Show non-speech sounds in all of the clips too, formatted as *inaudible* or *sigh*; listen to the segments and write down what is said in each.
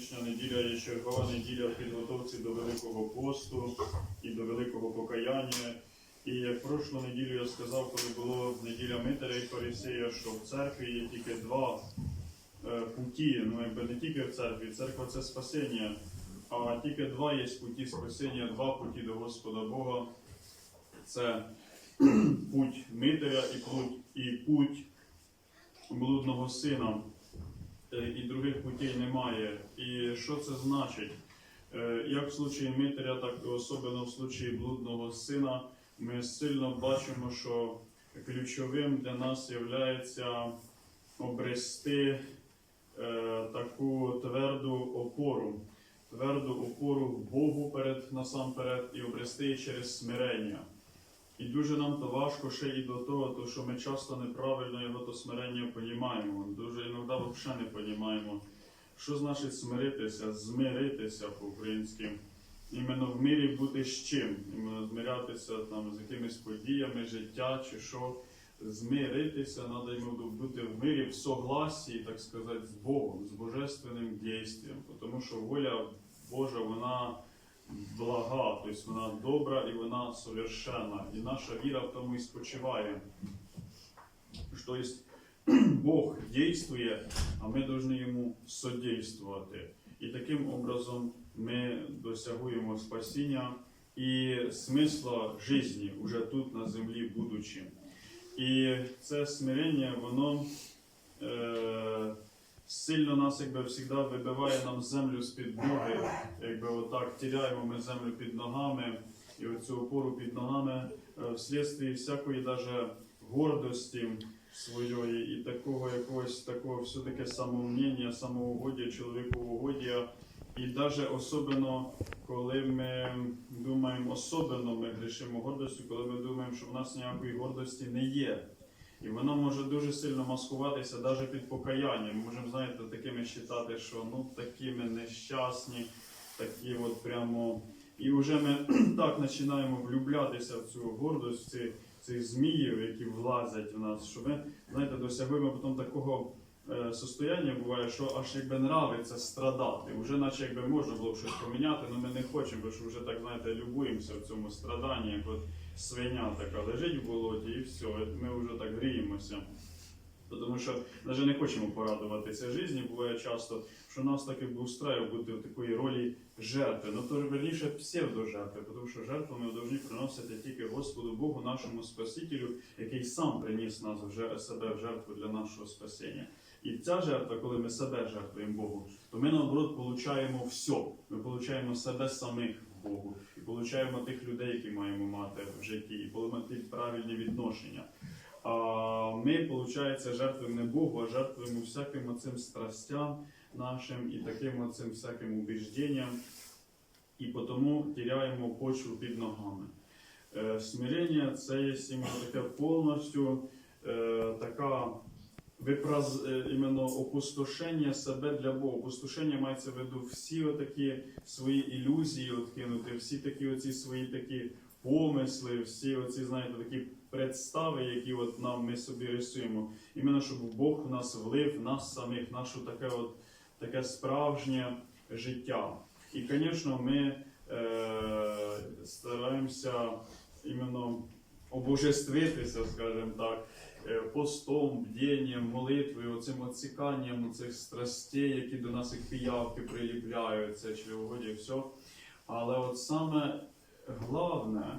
Сьогоднішня неділя є чергова неділя в підготовці до Великого посту і до Великого покаяння. І як прошлу неділю я сказав, коли було неділя Митаря і Фарисея, що в церкві є тільки два е, путі, ну якби не тільки в церкві, церква це спасіння, а тільки два є путі спасіння, два путі до Господа Бога. Це *clears throat* путь Митаря і путь, і путь блудного сина. Е, І других путей немає. І що це значить? Е, Як в случаї Митаря, так і особливо в случаї блудного сина, ми сильно бачимо, що ключовим для нас є обрести е, таку тверду опору, тверду опору Богу перед насамперед і обрести через смирення. І дуже нам то важко ще і до того, то що ми часто неправильно його то смирення понімаємо. Дуже іноді взагалі не понімаємо. Що значить смиритися, змиритися по-українськи. Іменно в мирі бути з чим? Іменно змирятися там з якимись подіями життя чи що. Змиритися, треба бути в мирі, в согласі, так сказати, з Богом, з божественним дійством. Тому що воля Божа, вона блага, тобто вона добра і вона совершенна. І наша віра в тому і спочиває. Що *clears throat* Бог дійствує, а ми повинні йому содействувати. І таким образом ми досягуємо спасіння і смисла житті уже тут на землі будучи. І це смирення, воно е, сильно нас якби завжди вибиває нам землю з-під ноги. Якби отак тіряємо ми землю під ногами і оцю опору під ногами е, вслідстві всякої даже гордості своєї і такого якогось такого все-таки самомнення, самоугодія, чоловіковогодія. І навіть особливо, коли ми думаємо, особливо ми грішимо гордостю, коли ми думаємо, що в нас ніякої гордості не є. І воно може дуже сильно маскуватися навіть під покаянням. Ми можемо, знаєте, такими вважати, що ну такі ми нещасні, такі от прямо. І вже ми *clears throat* так починаємо влюблятися в цю гордость, в ці, цих зміїв, які влазять в нас, що ми, знаєте, досягуємо потім такого е, состояння буває, що аж якби нравиться страдати. Уже наче якби можна було б щось поміняти, але ми не хочемо, бо що вже так, знаєте, любуємося в цьому страданні, як от свиня така лежить в болоті і все, ми вже так гріємося. Тому що навіть не хочемо порадуватися житті. Буває часто, що нас так якби устраює бути в такої ролі жертви. Ну то верніше псевдожертви, тому що жертву ми повинні приносити тільки Господу Богу, нашому Спасителю, який сам приніс нас вже себе в жертву для нашого спасіння. І ця жертва, коли ми себе жертвуємо Богу, то ми наоборот получаємо все. Ми получаємо себе самих Богу і получаємо тих людей, які маємо мати в житті, і ті правильні відношення. А ми, виходить, жертвуємо не Богу, а жертвуємо всяким оцим страстям нашим і таким оцим всяким убіжденням, і тому тіряємо почву під ногами. Е, Смирення це є таке повністю е, така випраз, е, іменно опустошення себе для Бога. Опустошення мається в виду всі отакі свої ілюзії откинути, всі такі оці свої такі помисли, всі оці, знаєте, такі представи, які от нам ми собі рисуємо. Іменно щоб Бог в нас влив, нас самих, нашу таке от таке справжнє життя. І, звісно, ми е, стараємося іменно обожествитися, скажімо так, постом, бдінням, молитвою, оцим оціканням цих страстей, які до нас як піявки приліпляються, чревогоді, все. Але от саме головне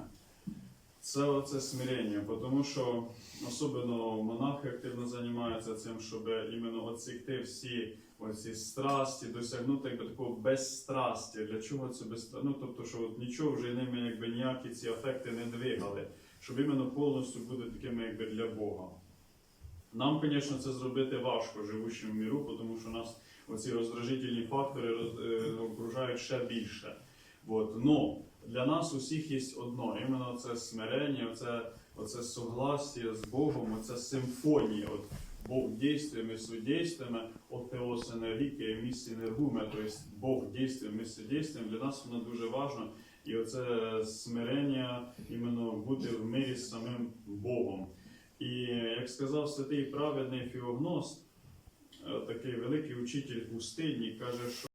це оце смирення, тому що особливо монахи активно займаються цим, щоб іменно оцікти всі оці страсті, досягнути якби такого безстрастя. Для чого це безстрастя? Ну, тобто, що от нічого вже ними якби ніякі ці афекти не двигали, щоб іменно повністю бути такими якби для Бога. Нам, звісно, це зробити важко живучим в міру, тому що нас оці роздражительні фактори е, окружають ще більше. От. Но для нас усіх є одно, іменно це смирення, оце, оце согласие з Богом, оце симфонія. От Бог дійствує, ми судействуємо, от теос енергіки, місці енергуме, тобто Бог дійствує, ми судействуємо. Для нас воно дуже важливо. І оце смирення, іменно бути в мирі з самим Богом. І як сказав святий праведний Фіогност, е, такий великий учитель пустині, каже, що